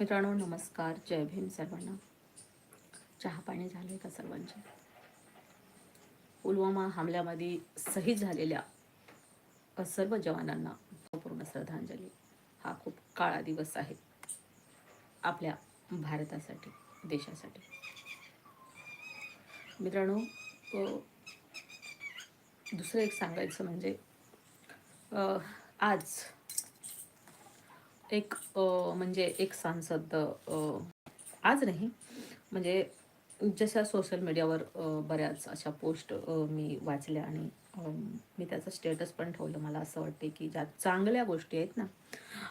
मित्रांनो नमस्कार. जय भीम सर्वांना. चहा पाणी झाले का सर्वांचे? पुलवामा हमल्यामध्ये शहीद झालेल्या सर्व जवानांना पूर्ण श्रद्धांजली. हा खूप काळा दिवस आहे आपल्या भारतासाठी देशासाठी. मित्रांनो दुसरं एक सांगायचं म्हणजे आज एक म्हणजे एक सांसद आज नाही म्हणजे जशा सोशल मीडियावर बऱ्याच अशा पोस्ट मी वाचल्या आणि मी त्याचं स्टेटस पण ठेवलं. मला असं वाटते की ज्या चांगल्या गोष्टी आहेत ना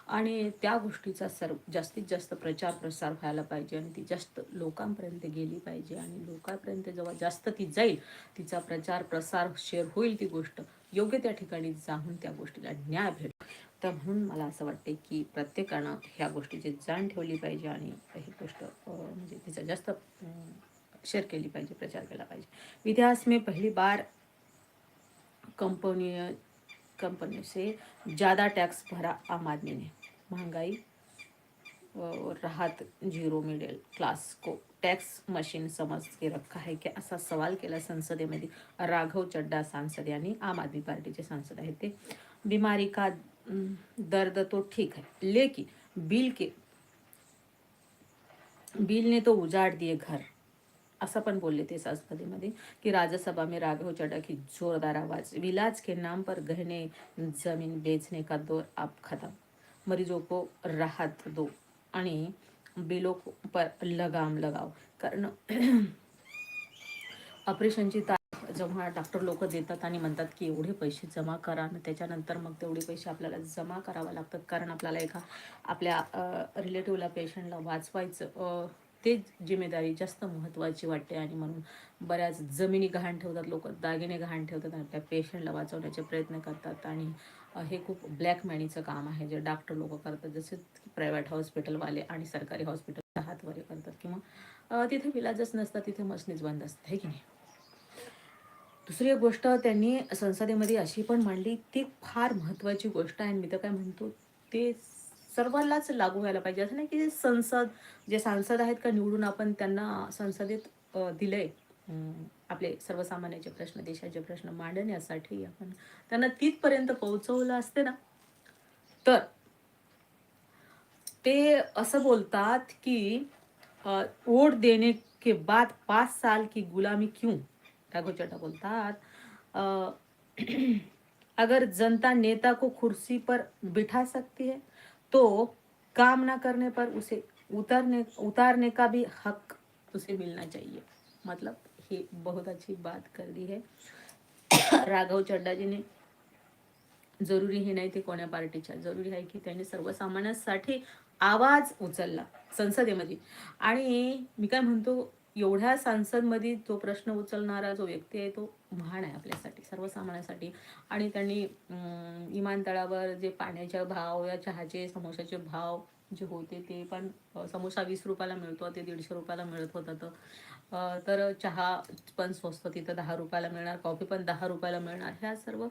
आणि त्या गोष्टीचा सर्व जास्तीत जास्त प्रचार प्रसार व्हायला पाहिजे आणि ती जास्त लोकांपर्यंत गेली पाहिजे आणि लोकांपर्यंत जेव्हा जास्त ती जाईल तिचा प्रचार प्रसार शेअर होईल ती गोष्ट योग्य त्या ठिकाणी जाऊन त्या गोष्टीला न्याय भेट तर म्हणून मला असं वाटते की प्रत्येकानं ह्या गोष्टीची जाण ठेवली पाहिजे आणि ही गोष्ट म्हणजे तिचा जास्त शेअर केली पाहिजे प्रचार केला पाहिजे. इतिहास में पहिली बार कंपनी कंपनीचे ज़्यादा टैक्स भरा आम आदमी ने. महंगाई राहत झिरो मिडल क्लास को टॅक्स मशीन समज के रखा है की असा सवाल केला संसदेमध्ये. राघव चड्डा सांसद यांनी आम आदमी पार्टीचे सांसद आहेत ते. बिमारी का दर्द तो ठीक है लेकिन बिल के बिल ने तो उजाड़ दिए घर। असं पण बोलले ते संसदेमध्ये की राज्यसभा में राघव हो चड्डा की जोरदार आवाज। विलाज के नाम पर गहने जमीन बेचने का दौर अब खत्म। मरीजों को राहत दो आणि बिलों पर लगाम लगाओ। कारण ऑपरेशनची तारीख जेव्हा डॉक्टर लोक देतात आणि म्हणतात की एवढे पैसे जमा करा आणि त्याच्यानंतर मग तेवढे पैसे आपल्याला जमा करावं लागतात. कारण आपल्याला एका आपल्या रिलेटिव्हला पेशंटला वाचवायचं ते तेच जिम्मेदारी जास्त महत्त्वाची वाटते. आणि म्हणून बऱ्याच जमिनी गहाण ठेवतात लोक दागिने गहाण ठेवतात आणि त्या पेशंटला वाचवण्याचे प्रयत्न करतात. आणि हे खूप ब्लॅकमॅनीचं काम आहे जे डॉक्टर लोक करतात. जसे प्रायव्हेट हॉस्पिटलवाले आणि सरकारी हॉस्पिटल हातवारे करतात. किंवा तिथे विलाजच नसतात तिथे मशनीच बंद असतात. हे की नाही? दुसरी एक गोष्ट त्यांनी संसदेमध्ये अशी पण मांडली ती फार महत्त्वाची गोष्ट आहे. आणि मी तर काय म्हणतो ते सर्वांनाच लागू व्हायला पाहिजे. असं नाही की संसद जे सांसद आहेत का निवडून आपण त्यांना संसदेत दिलंय. आपले सर्वसामान्याचे प्रश्न देशाचे प्रश्न मांडण्यासाठी आपण त्यांना तिथपर्यंत पोहोचवलं असते ना. तर ते असं बोलतात की वोट देने के बाद पाच साल की गुलामी क्यों? राघव चड्डा बोलतात अगर जनता नेता को कुर्सी पर बिठा सकती है तो काम ना करने पर उसे उतरने उतारने का भी हक उसे मिलना चाहिए। मतलब ये बहुत अच्छी बात कर दी है। राघव चड्डा जी ने जरुरी हे नाही ते कोण्या पार्टीच्या जरुरी आहे की त्यांनी सर्वसामान्यांसाठी आवाज उचलला संसदेमध्ये. आणि मी काय म्हणतो एवढ्या संसदमध्ये जो प्रश्न उचलणारा जो व्यक्ती आहे तो महान आहे आपल्यासाठी सर्वसामान्यासाठी. आणि त्यांनी विमानतळावर जे पाण्याच्या भाव या चहाचे समोसाचे भाव जे होते ते पण समोसा वीस रुपयाला मिळतो ते दीडशे रुपयाला मिळत होता तर. तर चहा पण स्वस्त तिथं दहा रुपयाला मिळणार कॉफी पण दहा रुपयाला मिळणार. ह्या सर्व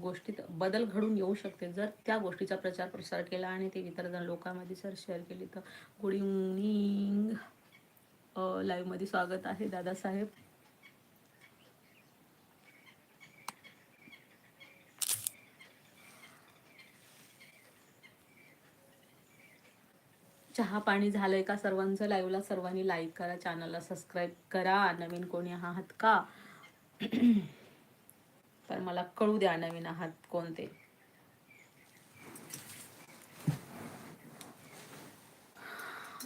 गोष्टीत बदल घडून येऊ शकते. जर त्या गोष्टीचा प्रचार प्रसार केला आणि ते इतर जण लोकांमध्ये जर शेअर केली तर गुड इव्हनिंग लाईव्हमध्ये स्वागत आहे दादासाहेब. चहा पाणी झालंय का सर्वांचं? लाईव्हला सर्वांनी लाईक करा चॅनलला सबस्क्राईब करा. नवीन कोणी आहात का? तर मला कळू द्या नवीन आहात कोणते.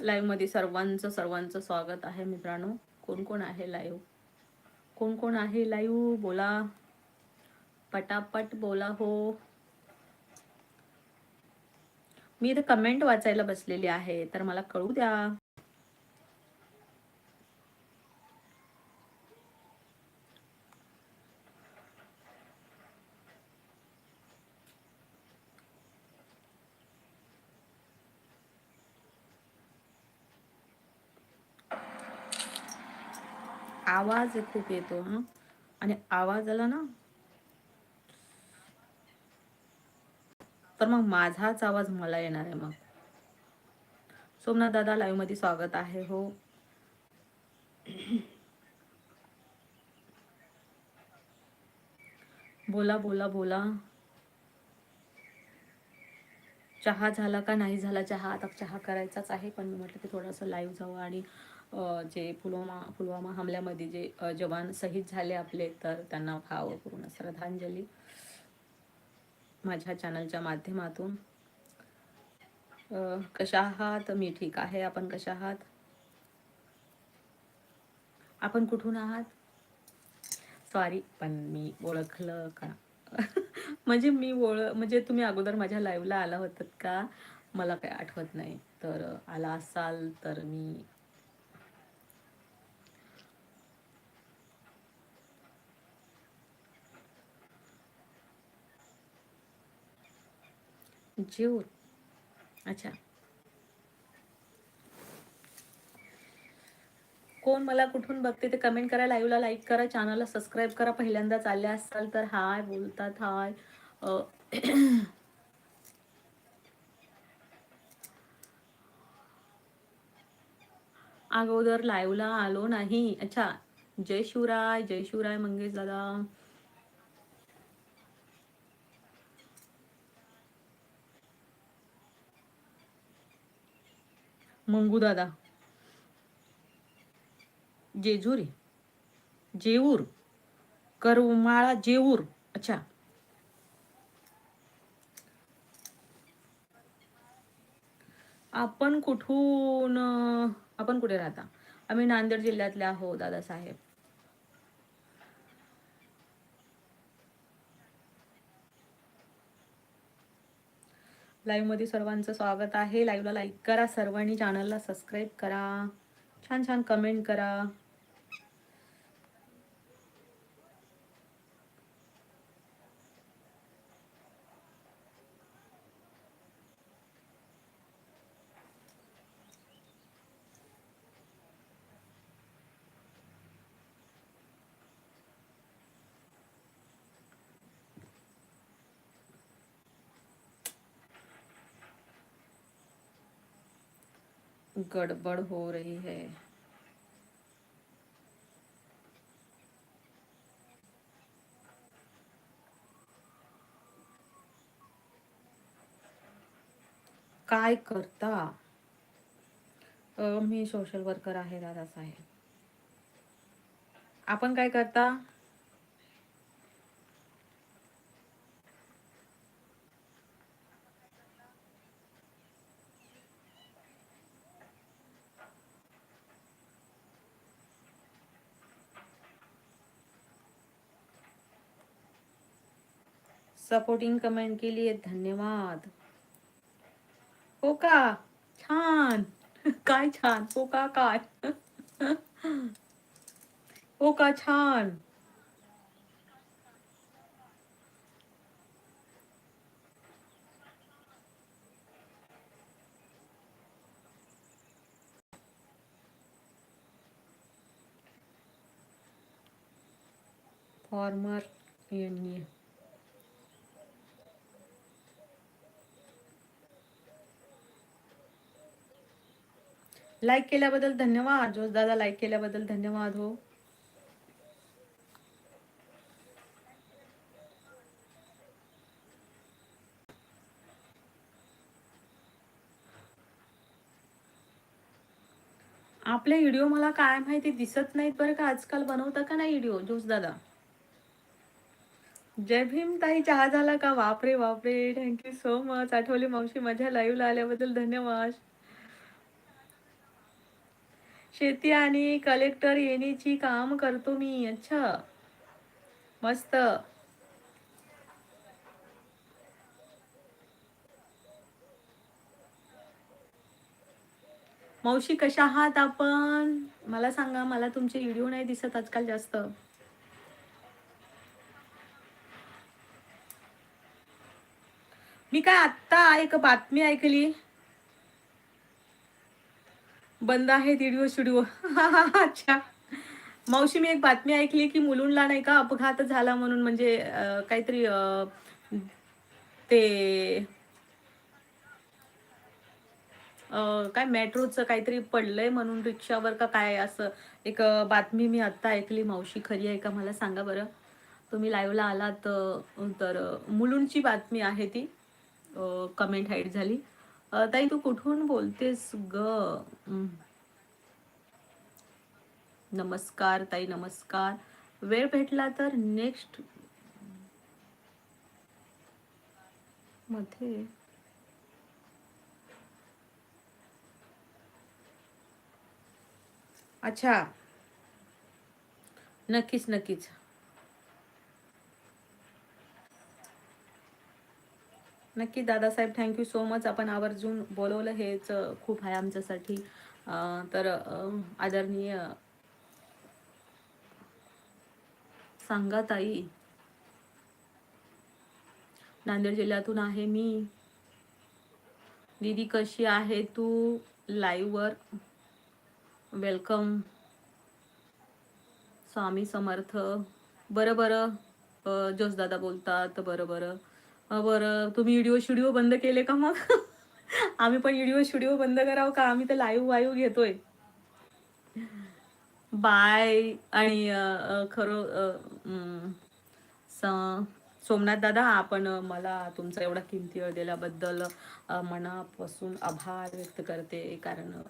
लाईव्हमध्ये सर्वांचं सर्वांचं स्वागत आहे मित्रांनो. कोण कोण आहे लाईव्ह कोण कोण आहे लाईव्ह बोला. पटापट बोला हो. मी इथे कमेंट वाचायला बसलेली आहे तर मला कळू द्या. आवाज खूप येतो हा. आणि आवाज आला ना तर मग माझाच आवाज मला येणार आहे मग. सोमनाथ दादा लाईव्हमध्ये स्वागत आहे हो. बोला बोला बोला. चहा झाला का? नाही झाला चहा. आता चहा करायचाच आहे पण मी म्हटलं की थोडस लाईव्ह जाऊ आणि जे पुलवामा पुलवामा हमल्यामध्ये जे जवान शहीद झाले आपले तर त्यांना व्हावं पूर्ण श्रद्धांजली. माझ्या चॅनलच्या माध्यमातून. कशा आहात? मी ठीक आहे. आपण कशा आहात? आपण कुठून आहात? सॉरी पण मी ओळखलं का? म्हणजे मी ओळ म्हणजे तुम्ही अगोदर माझ्या लाईव्हला आला होतात का? मला काही आठवत नाही. तर आला असाल तर मी जेऊर अच्छा. कोण मला कुठून बघते ते कमेंट करा लाईव्हला लाईक करा चॅनलला सबस्क्राईब करा. पहिल्यांदाच आले असाल तर हाय बोलतात हाय अगोदर लाईव्हला आलो नाही. अच्छा. जय शिवराय जय शिवराय मंगेश दादा मंगू दादा जेजुरी. जेऊर. करमाळा जेऊर. अच्छा. आपण कुठून आपण कुठे राहता? आम्ही नांदेड जिल्ह्यातले आहो दादासाहेब. लाईव्हमध्ये सर्वांचं स्वागत आहे. लाईव्हला लाईक करा सर्वांनी चॅनलला सबस्क्राईब करा. छान छान कमेंट करा. गड़बड़ हो रही है। काय करता? मी सोशल वर्कर आहे दादा साहेब आपण काय करता? सपोर्टिंग कमेंट के लिए धन्यवाद। हो का छान। काय छान? हो का काय? हो का छान। फॉर्मर युनियन लाईक केल्याबद्दल धन्यवाद. जोश दादा लाईक केल्याबद्दल धन्यवाद हो. आपले व्हिडिओ मला काय माहिती दिसत नाहीत बरं का? आजकाल बनवता का नाही व्हिडिओ जोश दादा जय भीम ताई चहा झाला का? बापरे बापरे. थँक्यू सो मच आठवली मावशी माझ्या लाईव्हला आल्याबद्दल धन्यवाद. शेती आणि कलेक्टर येण्याची काम करतो मी. अच्छा. मस्त. मावशी कशा आहात आपण? मला सांगा मला तुमचे व्हिडिओ नाही दिसत आजकाल जास्त. मी काय आत्ता एक बातमी ऐकली. बंद आहे व्हिडिओ स्टुडिओ अच्छा. मावशी मी एक बातमी ऐकली की मुलुंडला नाही का अपघात झाला म्हणून म्हणजे काहीतरी ते काय मेट्रोचं काहीतरी पडलंय म्हणून रिक्षावर का काय असं एक बातमी मी आत्ता ऐकली. मावशी खरी आहे का मला सांगा बरं. तुम्ही लाईव्हला आलात तर मुलुंडची बातमी आहे ती. कमेंट हाईट झाली. ताई तू कुठून बोलतेस ग? नमस्कार ताई नमस्कार. वेळ भेटला तर नेक्स्टमध्ये. अच्छा. नक्कीच नक्कीच. नक्की दादासाहेब थँक्यू सो मच आपण आवर्जून बोलवलं हेच खूप आहे आमच्यासाठी. तर आदरणीय सांगा ताई. नांदेड जिल्ह्यातून आहे मी. दीदी कशी आहे तू? लाईव्हवर वेलकम स्वामी समर्थ. बरं बरं. जोसदादा बोलतात. बरं बरं. बरं तुम्ही व्हिडिओ शिडिओ बंद केले का मग? आम्ही पण व्हिडिओ शिडिओ बंद करावं का? आम्ही तर लाईव्ह वाईव्ह घेतोय. बाय. आणि खरो खरं स- सोमनाथ दादा आपण मला तुमचा एवढा किमती वेळ दिल्याबद्दल मनापासून आभार व्यक्त करते. कारण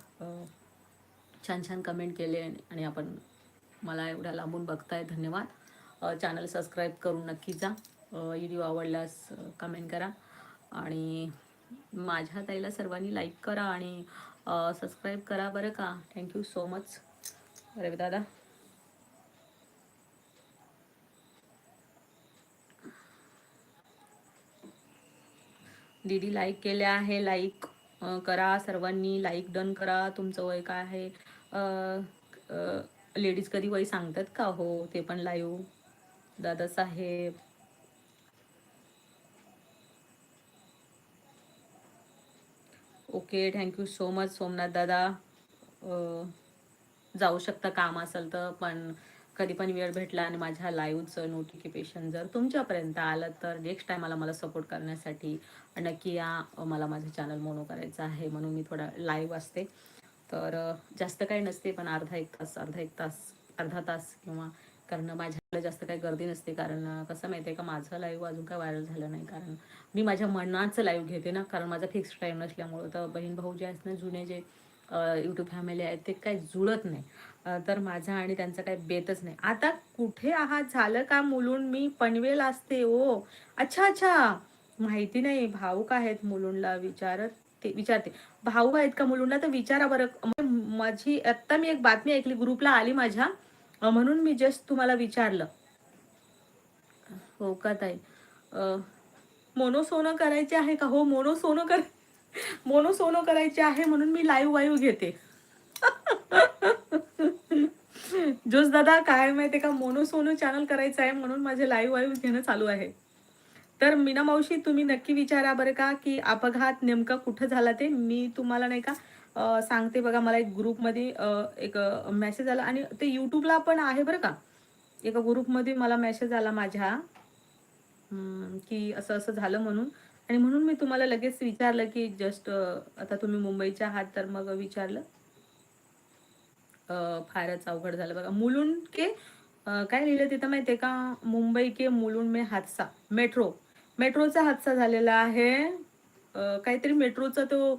छान छान कमेंट केले आणि आपण मला एवढ्या लांबून बघताय. धन्यवाद. चॅनल सबस्क्राईब करून नक्की जा. व्हिडिओ आवडल्यास कमेंट करा. आणि माझ्या ताईला सर्वांनी लाईक करा आणि सबस्क्राईब करा बरं का. थँक्यू सो मच रवी दादा. दीदी लाईक केले आहे लाईक करा. सर्वांनी लाईक डन करा. तुमचं वय काय आहे? लेडीज कधी वय सांगतात का? हो ते पण live Dadasaheb. Okay thank you so much Somnath दादा. जाऊ शकता काम असेल तर पण कधी पण वेळ भेटला आणि माझ्या लाईव्हचं नोटिफिकेशन जर तुमच्यापर्यंत आलं तर नेक्स्ट टाइम मला सपोर्ट करण्यासाठी नक्की या मला माझं चॅनल मोनो करायचं आहे म्हणून मी थोडा लाईव्ह असते. तर जास्त काही नसते पण अर्धा एक तास अर्धा एक तास अर्धा तास किंवा कारण माझ्याकडे जास्त काही गर्दी नसते. कारण कसं माहिती आहे का माझं लाईव्ह अजून काय व्हायरल झालं नाही. कारण मी माझ्या मनाचं लाईव्ह घेते ना. कारण माझा फिक्स टाईम नसल्यामुळं. तर बहीण भाऊ जे आहेत ना जुने जे यूट्यूब फॅमिली आहेत ते काही जुळत नाही. तर माझा आणि त्यांचा काही बेतच नाही. आता कुठे आहात? झालं का मुलुंड मी पनवेल असते ओ अच्छा अच्छा. माहिती नाही. भाऊक आहेत मुलुंडला विचारत ते विचारते. भाऊ आहेत का मुलुंडला तर विचारा बरं. माझी आत्ता मी एक बातमी ऐकली. ग्रुपला आली माझ्या. म्हणून मी जस्ट तुम्हाला विचारलं. हो का ताई? मोनो सोनं करायचे आहे का? हो मोनो सोनं कर मोनो सोनं करायचे आहे म्हणून मी लाईव्ह वाईव्ह घेते. जोस दादा काय माहिती का? मोनो सोनो चॅनल करायचं आहे म्हणून माझे लाईव्ह वाईव्ह घेणं चालू आहे. तर मीना मावशी तुम्ही नक्की विचारा बरं का की अपघात नेमका कुठं झाला ते? मी तुम्हाला नाही का सांगते बघा मला एक ग्रुपमध्ये एक मेसेज आला आणि ते युट्यूबला पण आहे बरं का. एका ग्रुपमध्ये मला मेसेज आला माझ्या. की असं असं झालं म्हणून. आणि म्हणून मी तुम्हाला लगेच विचारलं की जस्ट आता तुम्ही मुंबईच्या आहात तर मग विचारलं. फारच अवघड झालं बघा. मुलुंड के काय लिहिलं तिथं माहितीये का? मुंबई के मुलुंड मे हादसा. मेट्रो. मेट्रोचा हादसा झालेला आहे. काहीतरी मेट्रोचा तो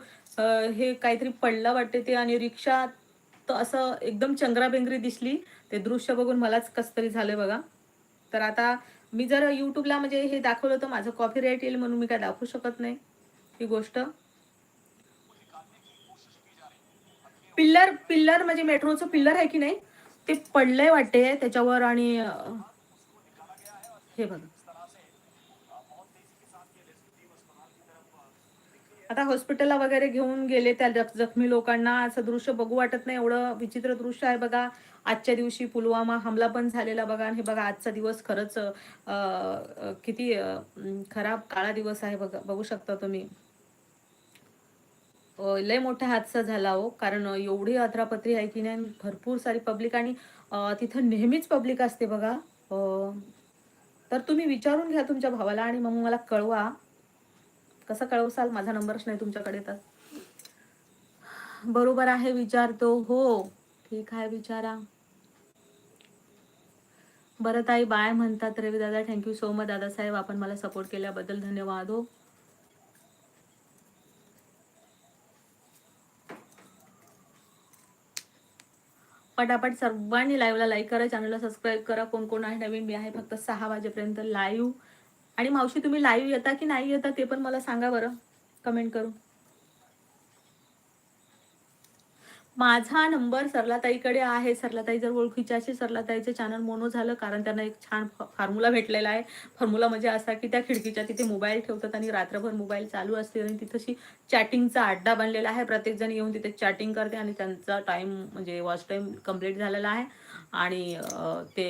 हे काहीतरी पडला वाटते ते आणि रिक्षा तर असं एकदम चंगराबेंगरी दिसली. ते दृश्य बघून मलाच कस तरी झालं बघा. तर आता मी जर यूट्यूबला म्हणजे हे दाखवलं तर माझं कॉफी राईट येईल म्हणून मी काय दाखवू शकत नाही ही गोष्ट. पिल्लर पिल्लर म्हणजे मेट्रोचं पिल्लर आहे की नाही? ते पडलंय वाटते त्याच्यावर आणि हे बघा. आता हॉस्पिटलला वगैरे घेऊन गेले त्या जखमी लोकांना. असं दृश्य बघू वाटत नाही. एवढं विचित्र दृश्य आहे बघा. आजच्या दिवशी पुलवामा हमला पण झालेला बघा. आणि हे बघा आजचा दिवस खरंच किती खराब काळा दिवस आहे बघा. बघू शकता तुम्ही. लय मोठा हादसा झाला हो. कारण एवढी अत्रापत्री आहे की नाही. भरपूर सारी पब्लिक आणि तिथं नेहमीच पब्लिक असते बघा. तर तुम्ही विचारून घ्या तुमच्या भावाला आणि मग मला कळवा. कसं कळवसाल माझा नंबरच नाही तुमच्याकडे तर? बरोबर आहे विचारतो हो ठीक आहे विचारा. बरं ताई बाय म्हणतात रवी दादा. थँक्यू सो मच दादासाहेब आपण मला सपोर्ट केल्याबद्दल धन्यवाद हो. पटापट सर्वांनी लाईव्हला लाईक करा. चॅनलला सबस्क्राईब करा. कोण कोण आहे नवीन? मी आहे फक्त सहा वाजेपर्यंत लाईव्ह आणि मावशी तुम्ही लाईव्ह येता की नाही येता ते पण मला सांगा बरं. कमेंट करून. माझा नंबर सरलाताईकडे आहे. सरलाताई जर ओळखीची असेल सरलाताईचं चॅनल मोनो झालं कारण त्यांना एक छान फॉर्म्युला भेटलेला आहे. फॉर्म्युला म्हणजे असा की त्या खिडकीच्या तिथे मोबाईल ठेवतात आणि रात्रभर मोबाईल चालू असते आणि तिथंशी चॅटिंगचा अड्डा बनलेला आहे. प्रत्येकजण येऊन तिथे चॅटिंग करते आणि त्यांचा टाईम म्हणजे वॉच टाईम कंप्लीट झालेला आहे. आणि ते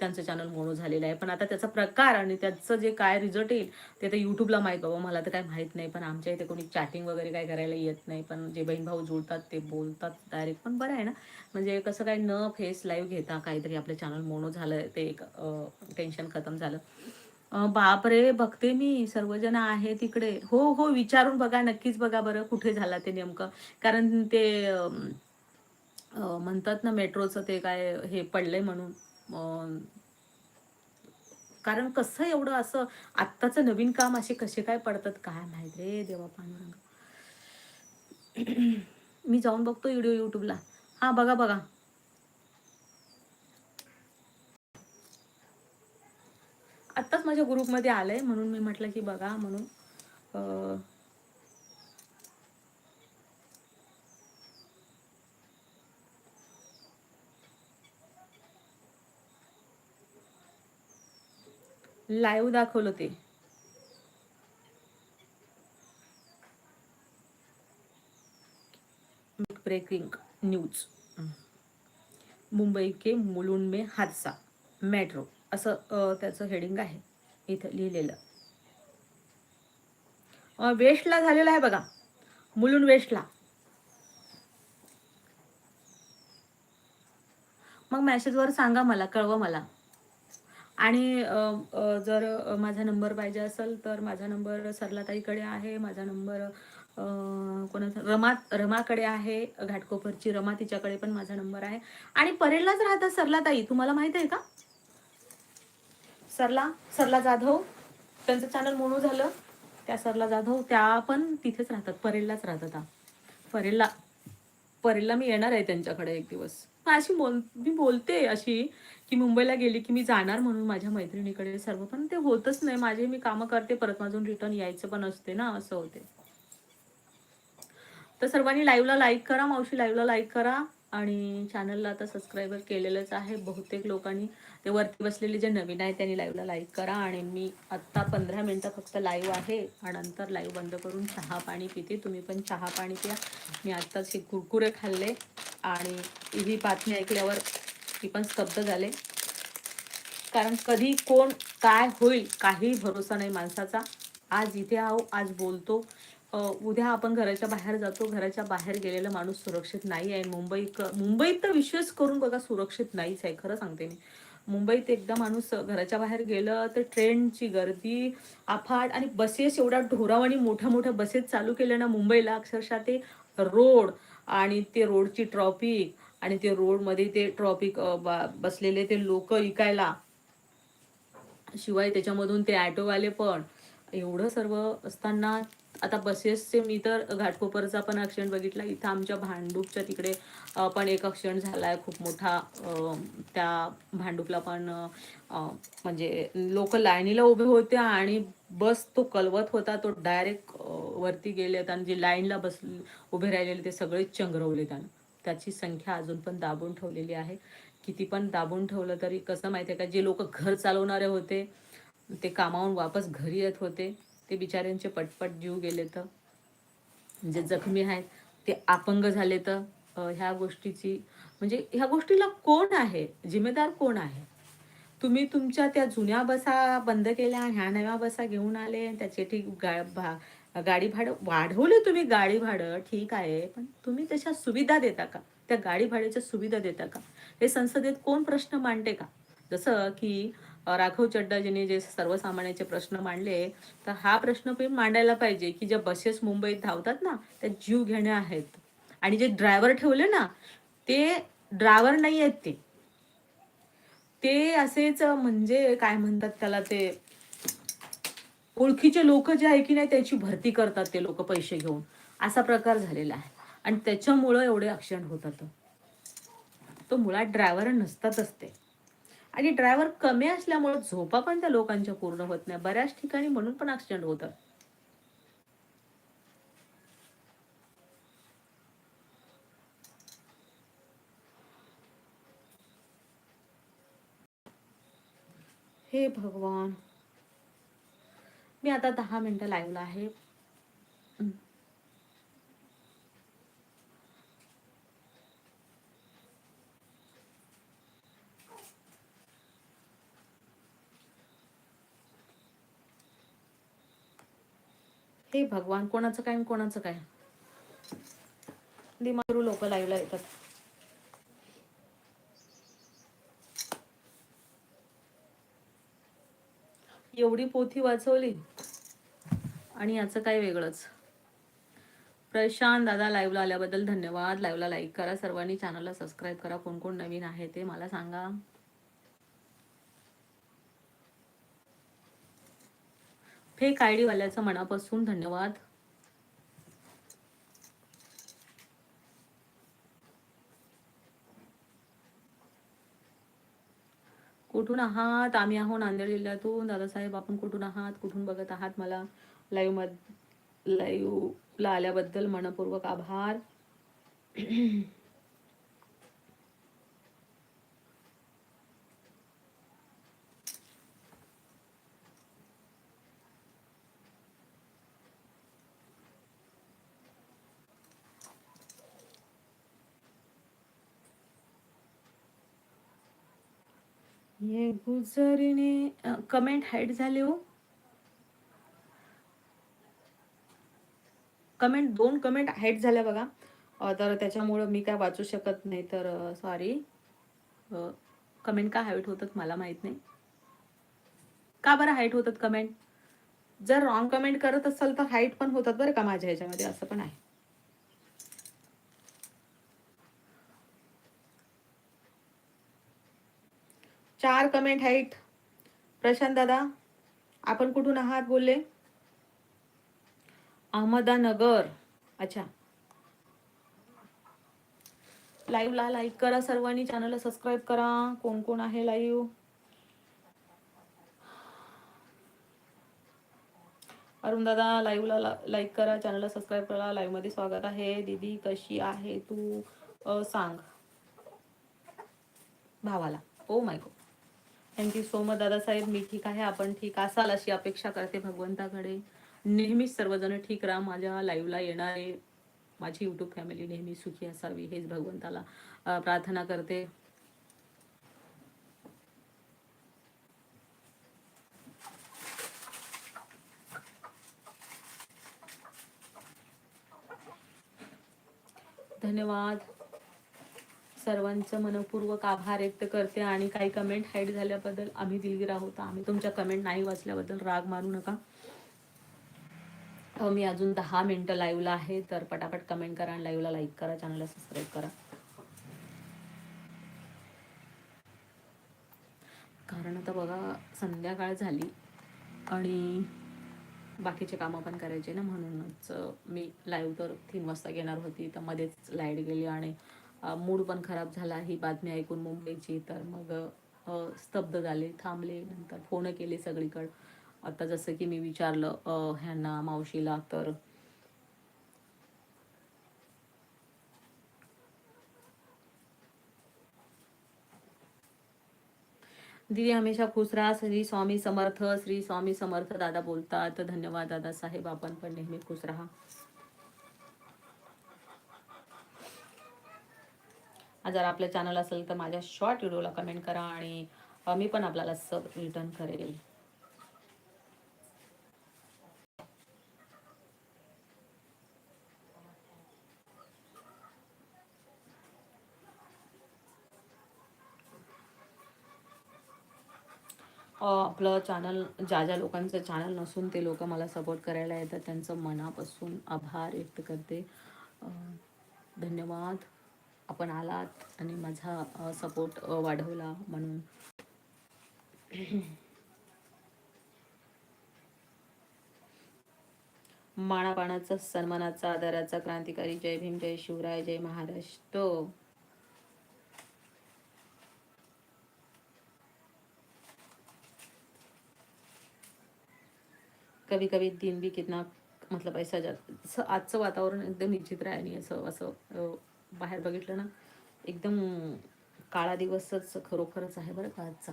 त्यांचं चॅनल मोनो झालेलं आहे. पण आता त्याचा प्रकार आणि त्याचं जे काय रिझल्ट येईल ते तर यूट्यूबला माहीत बाबा मला तर काय माहीत नाही. पण आमच्या इथे कोणी चॅटिंग वगैरे काय करायला येत नाही. पण जे बहीण भाऊ जुळतात ते बोलतात डायरेक्ट पण बरं आहे ना. म्हणजे कसं काय न फेस लाईव्ह घेता काहीतरी आपलं चॅनल मोनो झालं ते एक टेन्शन खतम झालं. बापरे बघते मी. सर्वजण आहे तिकडे हो हो विचारून बघा. नक्कीच बघा बरं कुठे झाला ते नेमकं. कारण ते म्हणतात ना मेट्रोचं ते काय हे पडलंय म्हणून. कारण कसं एवढं असं आत्ताचं नवीन काम असे कसे काय पडतात काय माहीत रे देवा पांडुरंग. मी जाऊन बघतो व्हिडिओ युट्यूबला हा बघा बघा. आत्ताच माझ्या ग्रुपमध्ये आलंय म्हणून मी म्हटलं की बघा म्हणून. लाईव्ह दाखवलं ते. ब्रेकिंग न्यूज मुंबई के मुलुंड में हादसा. मेट्रो असं त्याचं हेडिंग आहे. इथं लिहिलेलं. वेस्टला झालेला आहे बघा. मुलुंड वेस्टला. मग मेसेजवर सांगा मला कळवा मला. आणि जर माझा नंबर पाहिजे असेल तर माझा नंबर सरलाताईकडे आहे. माझा नंबर कोणाचा रमा रमाकडे आहे. घाटकोपरची रमा तिच्याकडे पण माझा नंबर आहे. आणि परेललाच राहतात सरलाताई. तुम्हाला माहीत आहे का? सरला सरला जाधव. त्यांचं चॅनल मोनू झालं. त्या सरला जाधव त्या पण तिथेच राहतात. परेललाच राहतात परेलला परेलला मी येणार आहे त्यांच्याकडे एक दिवस. अशी बोल मी बोलते अशी. की मुंबईला गेली की मी जाणार म्हणून माझ्या मैत्रिणीकडे सर्व पण ते होतच नाही. माझे मी कामं करते परत माझून रिटर्न यायचं पण असते ना असं होते. तर सर्वांनी लाईव्हला लाईक करा मावशी लाईव्हला लाईक करा. आणि चॅनलला आता सबस्क्राईबर केलेलंच आहे बहुतेक लोकांनी. ते वरती बसलेले जे नवीन आहे त्यांनी लाईव्हला लाईक करा. आणि मी आत्ता पंधरा मिनटं फक्त लाईव्ह आहे. आणि नंतर लाईव्ह बंद करून चहा पाणी पिते. तुम्ही पण चहा पाणी प्या. मी आत्ताच हे कुरकुरे खाल्ले. आणि ही बातमी ऐकल्यावर ती पण स्तब्ध झाले. कारण कधी कोण काय होईल काही भरोसा नाही माणसाचा. आज इथे आहो आज बोलतो. उद्या आपण घराच्या बाहेर जातो. घराच्या बाहेर गेलेला माणूस सुरक्षित नाही आहे. मुंबई मुंबईत तर विश्वास करून बघा सुरक्षित नाहीच आहे खरं सांगते मी. मुंबईत एकदा माणूस घराच्या बाहेर गेलं तर ट्रेनची गर्दी अफाट आणि बसेस एवढ्या ढोरावानी मोठ्या मोठ्या बसेस चालू केल्या ना मुंबईला. अक्षरशः ते रोड आणि ते रोडची ट्रॉफिक आणि ते रोडमध्ये ते ट्रॉफिक बसलेले ते लोक इकायला. शिवाय त्याच्यामधून ते ॲटोवाले पण. एवढं सर्व असताना आता बसेसचे मी तर घाटकोपरचा पण ॲक्सिडेंट बघितला. इथं आमच्या भांडूपच्या तिकडे पण एक ॲक्सिडेंट झाला आहे खूप मोठा. त्या भांडूपला पण म्हणजे लोक लाईनीला उभे होते आणि बस तो कलवत होता तो डायरेक्ट वरती गेलेत आणि जे लाईनला बस उभे राहिलेले ते सगळे चंगरवले त्यानं. त्याची संख्या अजून पण दाबून ठेवलेली आहे. किती पण दाबून ठेवलं तरी कसं माहिती आहे का जे लोक घर चालवणारे होते ते कामावून वापस घरी येत होते. ते बिचाऱ्यांचे पटपट जीव गेले तर. जे जखमी आहेत ते अपंग झाले तर ह्या गोष्टीची म्हणजे ह्या गोष्टीला कोण आहे? जिम्मेदार कोण आहे? तुम्ही तुमच्या त्या जुन्या बसा बंद केल्या आणि ह्या नव्या बसा घेऊन आले आणि त्याचे ठीक गा भा गाडी भाडं वाढवले तुम्ही गाडी भाडं ठीक आहे पण तुम्ही तशा सुविधा देता का? त्या गाडी भाड्याच्या सुविधा देता का? हे संसदेत कोण प्रश्न मांडते का? जसं की राघव चड्डाजींनी जे सर्वसामान्यांचे प्रश्न मांडले तर हा प्रश्न पण मांडायला पाहिजे की ज्या बसेस मुंबईत धावतात ना त्या जीव घेण्या आहेत. आणि जे ड्रायव्हर ठेवले ना ते ड्रायव्हर नाही आहेत ते. ते असेच म्हणजे काय म्हणतात त्याला ते ओळखीचे लोक जे आहे की नाही त्याची भरती करतात ते लोक पैसे घेऊन. असा प्रकार झालेला आहे. आणि त्याच्यामुळं एवढे ॲक्सिडेंट होतात. तो मुळात ड्रायव्हर नसतातच ते. आणि ड्रायव्हर कमी असल्यामुळे झोपा पण त्या लोकांच्या पूर्ण होत नाही. बऱ्याच ठिकाणी म्हणून पण ॲक्सिडेंट होतात. हे भगवान. मी आता दहा मिनटं लाईव्हला आहे. हे भगवान कोणाचं काय कोणाचं काय? दिमागरू लोक लाईव्हला येतात. एवढी पोथी वाचवली. आणि याचं काय वेगळंच? प्रशांत दादा लाईव्हला आल्याबद्दल धन्यवाद. लाईव्हला लाईक करा. सर्वांनी चॅनलला सबस्क्राईब करा. कोण कोण नवीन आहे ते मला सांगा. फेक आय वाल्याचं मनापासून धन्यवाद. कुठून आहात? आम्ही आहो नांदेड जिल्ह्यातून. दादासाहेब आपण कुठून आहात? कुठून बघत आहात मला? लाईव्ह मध लाईव्हला आल्याबद्दल मनपूर्वक आभार. हे गुजरीने कमेंट हाईट झाले हो. कमेंट दोन कमेंट हाईट झाल्या बघा. तर त्याच्यामुळं मी काय वाचू शकत नाही तर सॉरी कमेंट का हाईट होतात मला माहीत नाही. का बरं हाईट होतात कमेंट जर रॉंग कमेंट करत असाल तर हाईट पण होतात बरं का माझ्या ह्याच्यामध्ये? असं पण आहे. चार कमेंट हाईट. प्रशांत दादा आपण कुठून आहात बोलले? अहमदानगर. अच्छा. लाईव्हला लाईक करा सर्वांनी चॅनलला सबस्क्राईब करा. कोण कोण आहे लाईव्ह अरुण दादा लाईव्हला लाईक करा चॅनलला सबस्क्राईब करा. लाईव्हमध्ये स्वागत आहे. दीदी कशी आहे तू? सांग. भावाला. ओ my god thank you so much Dadasaheb. मी ठीक आहे आपण ठीक असाल अशी अपेक्षा करते भगवंताकडे. नेहमीच सर्वजण ठीक राहा माझ्या लाईव्हला येणारे माझी यूट्यूब फॅमिली नेहमी सुखी असावी हेच भगवंताला प्रार्थना करते. धन्यवाद. सर्वांचं मनपूर्वक आभार व्यक्त करते आणि काही कमेंट हाईट झाल्याबद्दल आम्ही दिलगीर आहोत. आम्ही तुमच्या कमेंट नाही वाचल्याबद्दल राग मारू नका. मी अजून दहा मिनटं लाईव्हला आहे तर पटापट कमेंट करा आणि लाईव्हला लाईक करा चॅनलला सबस्क्राईब करा. कारण आता बघा संध्याकाळ झाली आणि बाकीचे कामं पण करायचे ना म्हणूनच मी लाईव्ह तर तीन वाजता घेणार होती तर मध्येच लाइट गेली आणि मूड पण खराब झाला ही बातमी ऐकून मुंबईची. तर मग स्तब्ध झाले थांबले नंतर फोन केले सगळीकडे. आता जसं की मी विचारलं ह्यांना मावशीला तर दिदी हमेशा खुश राहा. श्री स्वामी समर्थ श्री स्वामी समर्थ दादा बोलतात. धन्यवाद दादा साहेब. आपण पण नेहमी खुश राहा. जर आपलं चॅनल असेल तर माझ्या शॉर्ट व्हिडिओला कमेंट करा आणि मी पण आपल्याला सब रिटर्न करेल. आपलं चॅनल ज्या ज्या लोकांचं चॅनल नसून ते लोक मला सपोर्ट करायला येतात त्यांचं मनापासून आभार व्यक्त करते. धन्यवाद. आपण आलात आणि माझा सपोर्ट वाढवला म्हणून. माणापाणाचा सन्मानाचा आदराचा क्रांतिकारी जय भीम जय शिवराय जय महाराष्ट्र कभी कभी दिन भी कितना मतलब ऐसा जात असं आजचं वातावरण एकदम विचित्र आहे आणि असं असं बाहेर बघितलं ना एकदम काळा दिवसच खरोखरच आहे बरं का आजचा.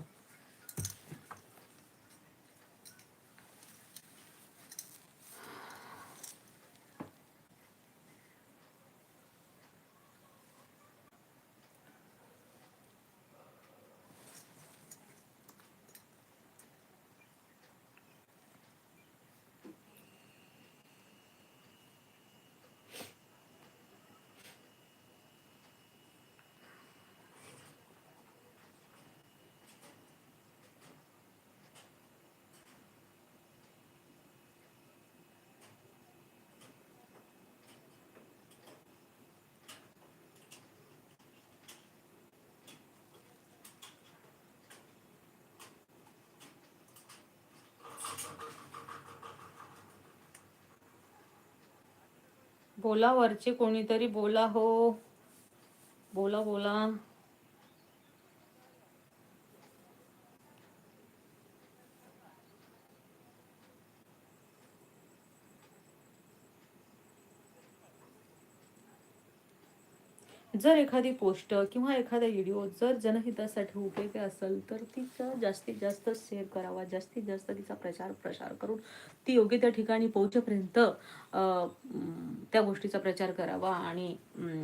बोला वरचे कोणीतरी बोला हो. बोला बोला. जर एखादी पोस्ट किंवा एखादा व्हिडिओ जर जनहितासाठी उपयोगी असेल तर तिचा जास्तीत जास्त शेअर करावा. जास्तीत जास्त तिचा प्रचार प्रसार करून ती योग्य त्या ठिकाणी पोहोचेपर्यंत अं, त्या गोष्टीचा प्रचार करावा आणि अं,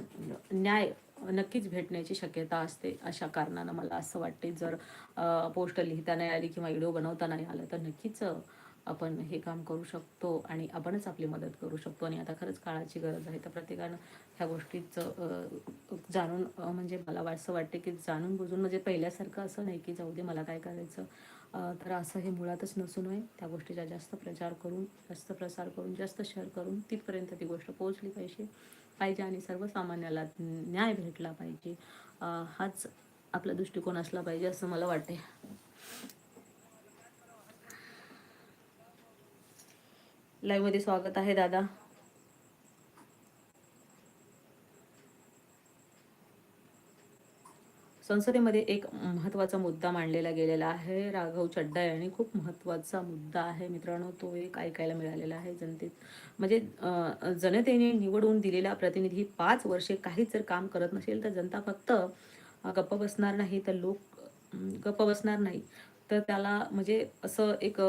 न्याय नक्कीच भेटण्याची शक्यता असते अशा कारणानं मला असं वाटते जर पोस्ट लिहिता नाही आली किंवा व्हिडिओ बनवता नाही आलं तर नक्कीच आपण हे काम करू शकतो आणि आपणच आपली मदत करू शकतो. आणि आता खरंच काळाची गरज आहे. तर प्रत्येकानं ह्या गोष्टीचं जाणून म्हणजे मला असं वाटते की जाणून बुजून म्हणजे पहिल्यासारखं असं नाही की जाऊ दे मला काय करायचं. तर असं हे मुळातच नसून आहे त्या गोष्टीचा जास्त प्रचार करून जास्त प्रसार करून जास्त शेअर करून तिथपर्यंत ती गोष्ट पोहोचली पाहिजे. पाहिजे आणि सर्वसामान्याला न्याय भेटला पाहिजे. हाच आपला दृष्टिकोन असला पाहिजे असं मला वाटते लाईव्हमध्ये स्वागत आहे दादा. संसदेमध्ये एक महत्त्वाचा मुद्दा मांडलेला गेलेला आहे. राघव चड्डा यांनी खूप महत्त्वाचा मुद्दा आहे. मित्रांनो तो एक ऐकायला मिळालेला आहे. जनतेत म्हणजे जनतेने निवडून दिलेला प्रतिनिधी पाच वर्षे काहीच जर काम करत नसेल तर जनता फक्त गप्प बसणार नाही तर लोक गप्प बसणार नाही. तर त्याला म्हणजे असं एक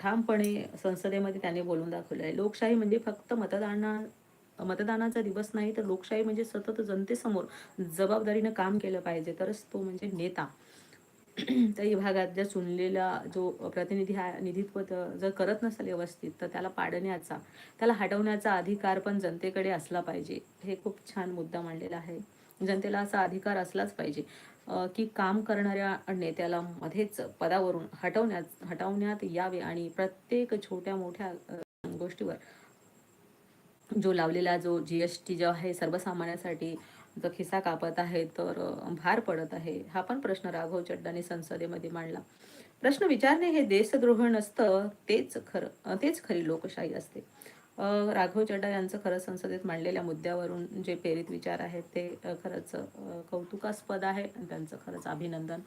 ठामपणे संसदेमध्ये त्याने बोलून दाखवलं आहे लोकशाही म्हणजे फक्त मतदाना मतदानाचा दिवस नाही तर लोकशाही म्हणजे सतत जनतेसमोर जबाबदारीनं काम केलं पाहिजे. तरच तो म्हणजे नेता. त्या विभागात ज्या चुनलेला जो प्रतिनिधी हा निधित्व जर करत नसेल व्यवस्थित तर त्याला पाडण्याचा त्याला हटवण्याचा अधिकार पण जनतेकडे असला पाहिजे. हे खूप छान मुद्दा मांडलेला आहे. जनतेला असा अधिकार असलाच पाहिजे. की काम करणाऱ्या नेत्याला मध्येच पदावरून हटवण्यात हटवण्यात यावे आणि प्रत्येक छोट्या मोठ्या गोष्टीवर जो लावलेला जो जी एस टी जो आहे सर्वसामान्यासाठी जो खिसा कापत आहे तर भार पडत आहे हा पण प्रश्न राघव चड्डाने संसदेमध्ये मांडला. प्रश्न विचारणे हे देशद्रोह नसतं तेच खरं तेच खरी लोकशाही असते. राघव चड्डा यांचं खरंच संसदेत मांडलेल्या मुद्द्यावरून जे प्रेरित विचार आहेत ते खरंच कौतुकास्पद आहे. आणि त्यांचं खरंच अभिनंदन.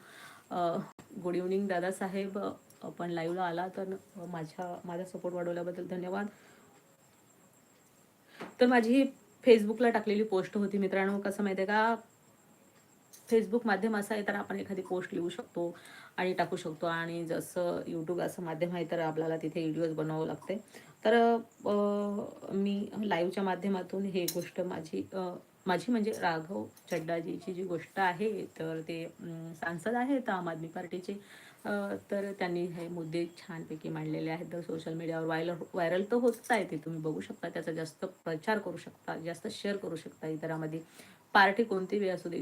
Good evening Dadasaheb. आपण लाईव्हला आला तर माझ्या माझा सपोर्ट वाढवल्याबद्दल धन्यवाद. तर माझी ही फेसबुकला टाकलेली पोस्ट होती. मित्रांनो कसं माहिती आहे का? फेसबुक माध्यम असं आहे तर आपण एखादी पोस्ट लिहू शकतो आणि टाकू शकतो. आणि जसं यूट्यूब असं माध्यम आहे तर आपल्याला तिथे व्हिडिओज बनवावं लागते. तर मी लाईव्हच्या माध्यमातून हे गोष्ट माझी माझी म्हणजे राघव चड्डाजीची जी गोष्ट आहे तर ते सांसद आहेत आम आदमी पार्टीचे तर त्यांनी हे मुद्दे छानपैकी मांडलेले आहेत. तर सोशल मीडियावर व्हायरल व्हायरल तर होतच आहे ते तुम्ही बघू शकता. त्याचा जास्त प्रचार करू शकता जास्त शेअर करू शकता इतरामध्ये. पार्टी कोणती वेळ असू दे